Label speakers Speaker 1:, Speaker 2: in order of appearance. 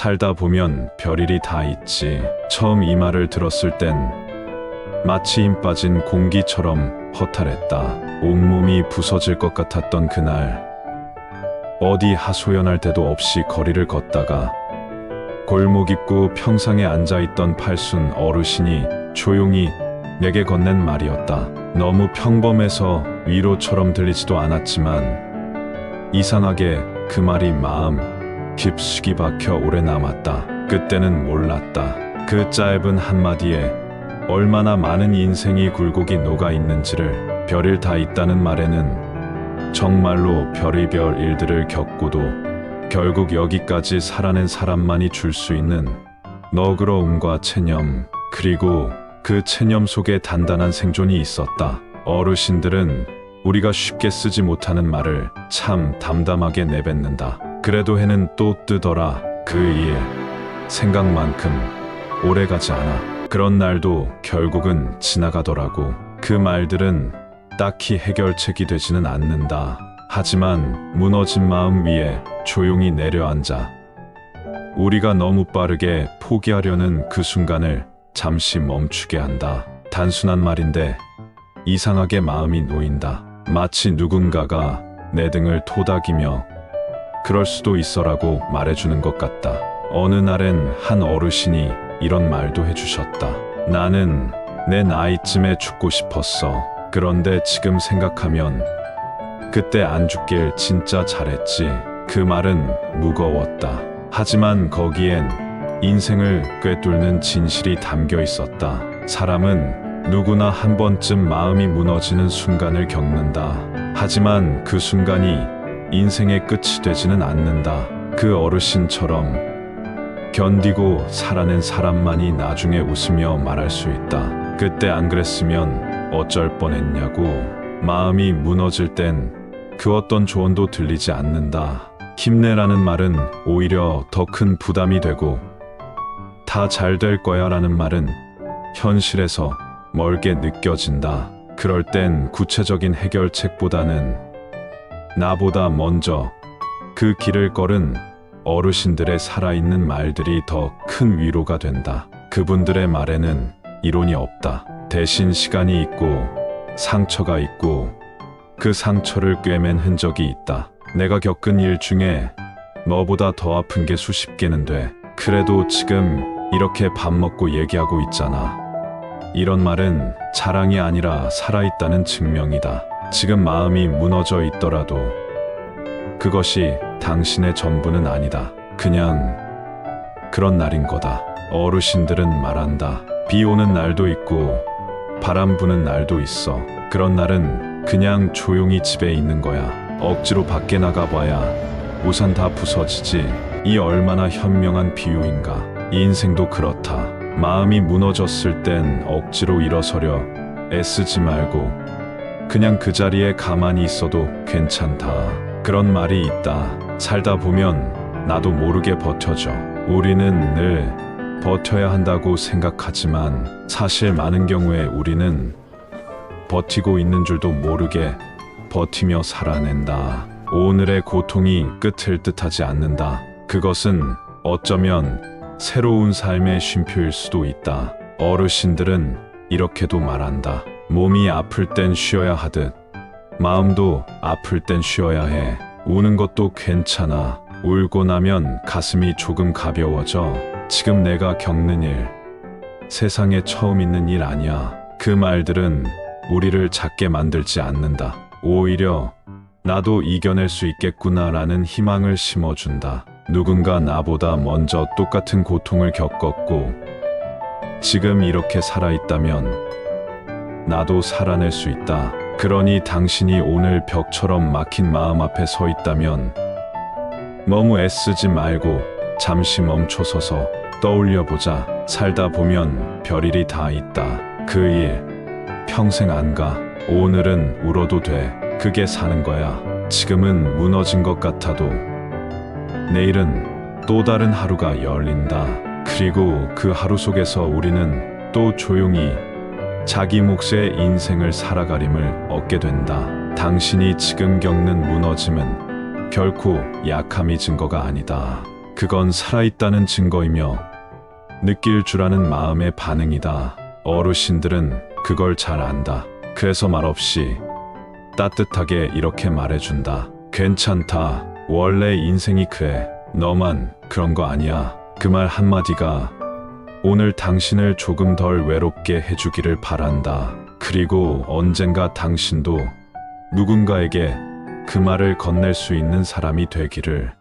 Speaker 1: 살다 보면 별일이 다 있지. 처음 이 말을 들었을 땐 마치 힘 빠진 공기처럼 허탈했다. 온몸이 부서질 것 같았던 그날. 어디 하소연할 데도 없이 거리를 걷다가 골목 입구 평상에 앉아있던 팔순 어르신이 조용히 내게 건넨 말이었다. 너무 평범해서 위로처럼 들리지도 않았지만 이상하게 그 말이 마음 깊숙이 박혀 오래 남았다. 그때는 몰랐다. 그 짧은 한마디에 얼마나 많은 인생이 굴곡이 녹아 있는지를 별일 다 있다는 말에는 정말로 별의별 일들을 겪고도 결국 여기까지 살아낸 사람만이 줄 수 있는 너그러움과 체념 그리고 그 체념 속에 단단한 생존이 있었다. 어르신들은 우리가 쉽게 쓰지 못하는 말을 참 담담하게 내뱉는다. 그래도 해는 또 뜨더라. 그일 생각만큼 오래 가지 않아. 그런 날도 결국은 지나가더라고. 그 말들은 딱히 해결책이 되지는 않는다. 하지만 무너진 마음 위에 조용히 내려앉아 우리가 너무 빠르게 포기하려는 그 순간을 잠시 멈추게 한다. 단순한 말인데 이상하게 마음이 놓인다. 마치 누군가가 내 등을 토닥이며 그럴 수도 있어라고 말해주는 것 같다. 어느 날엔 한 어르신이 이런 말도 해주셨다. 나는 내 나이쯤에 죽고 싶었어. 그런데 지금 생각하면 그때 안 죽길 진짜 잘했지. 그 말은 무거웠다. 하지만 거기엔 인생을 꿰뚫는 진실이 담겨 있었다. 사람은 누구나 한 번쯤 마음이 무너지는 순간을 겪는다. 하지만 그 순간이 인생의 끝이 되지는 않는다. 그 어르신처럼 견디고 살아낸 사람만이 나중에 웃으며 말할 수 있다. 그때 안 그랬으면 어쩔 뻔했냐고. 마음이 무너질 땐 그 어떤 조언도 들리지 않는다. 힘내라는 말은 오히려 더 큰 부담이 되고 다 잘 될 거야 라는 말은 현실에서 멀게 느껴진다. 그럴 땐 구체적인 해결책보다는 나보다 먼저 그 길을 걸은 어르신들의 살아있는 말들이 더 큰 위로가 된다. 그분들의 말에는 이론이 없다. 대신 시간이 있고 상처가 있고 그 상처를 꿰맨 흔적이 있다. 내가 겪은 일 중에 너보다 더 아픈 게 수십 개는 돼. 그래도 지금 이렇게 밥 먹고 얘기하고 있잖아. 이런 말은 자랑이 아니라 살아있다는 증명이다. 지금 마음이 무너져 있더라도 그것이 당신의 전부는 아니다. 그냥 그런 날인 거다. 어르신들은 말한다. 비 오는 날도 있고 바람 부는 날도 있어. 그런 날은 그냥 조용히 집에 있는 거야. 억지로 밖에 나가봐야 우산 다 부서지지. 이 얼마나 현명한 비유인가. 이 인생도 그렇다. 마음이 무너졌을 땐 억지로 일어서려 애쓰지 말고 그냥 그 자리에 가만히 있어도 괜찮다. 그런 말이 있다. 살다 보면 나도 모르게 버텨져. 우리는 늘 버텨야 한다고 생각하지만 사실 많은 경우에 우리는 버티고 있는 줄도 모르게 버티며 살아낸다. 오늘의 고통이 끝을 뜻하지 않는다. 그것은 어쩌면 새로운 삶의 쉼표일 수도 있다. 어르신들은 이렇게도 말한다. 몸이 아플 땐 쉬어야 하듯 마음도 아플 땐 쉬어야 해. 우는 것도 괜찮아. 울고 나면 가슴이 조금 가벼워져. 지금 내가 겪는 일, 세상에 처음 있는 일 아니야. 그 말들은 우리를 작게 만들지 않는다. 오히려 나도 이겨낼 수 있겠구나라는 희망을 심어준다. 누군가 나보다 먼저 똑같은 고통을 겪었고, 지금 이렇게 살아있다면 나도 살아낼 수 있다. 그러니 당신이 오늘 벽처럼 막힌 마음 앞에 서 있다면 너무 애쓰지 말고 잠시 멈춰 서서 떠올려 보자. 살다 보면 별일이 다 있다. 그 일 평생 안 가. 오늘은 울어도 돼. 그게 사는 거야. 지금은 무너진 것 같아도 내일은 또 다른 하루가 열린다. 그리고 그 하루 속에서 우리는 또 조용히 자기 몫의 인생을 살아가림을 얻게 된다. 당신이 지금 겪는 무너짐은 결코 약함이 증거가 아니다. 그건 살아있다는 증거이며 느낄 줄 아는 마음의 반응이다. 어르신들은 그걸 잘 안다. 그래서 말없이 따뜻하게 이렇게 말해준다. 괜찮다. 원래 인생이 그래. 너만 그런 거 아니야. 그 말 한마디가 오늘 당신을 조금 덜 외롭게 해주기를 바란다. 그리고 언젠가 당신도 누군가에게 그 말을 건넬 수 있는 사람이 되기를.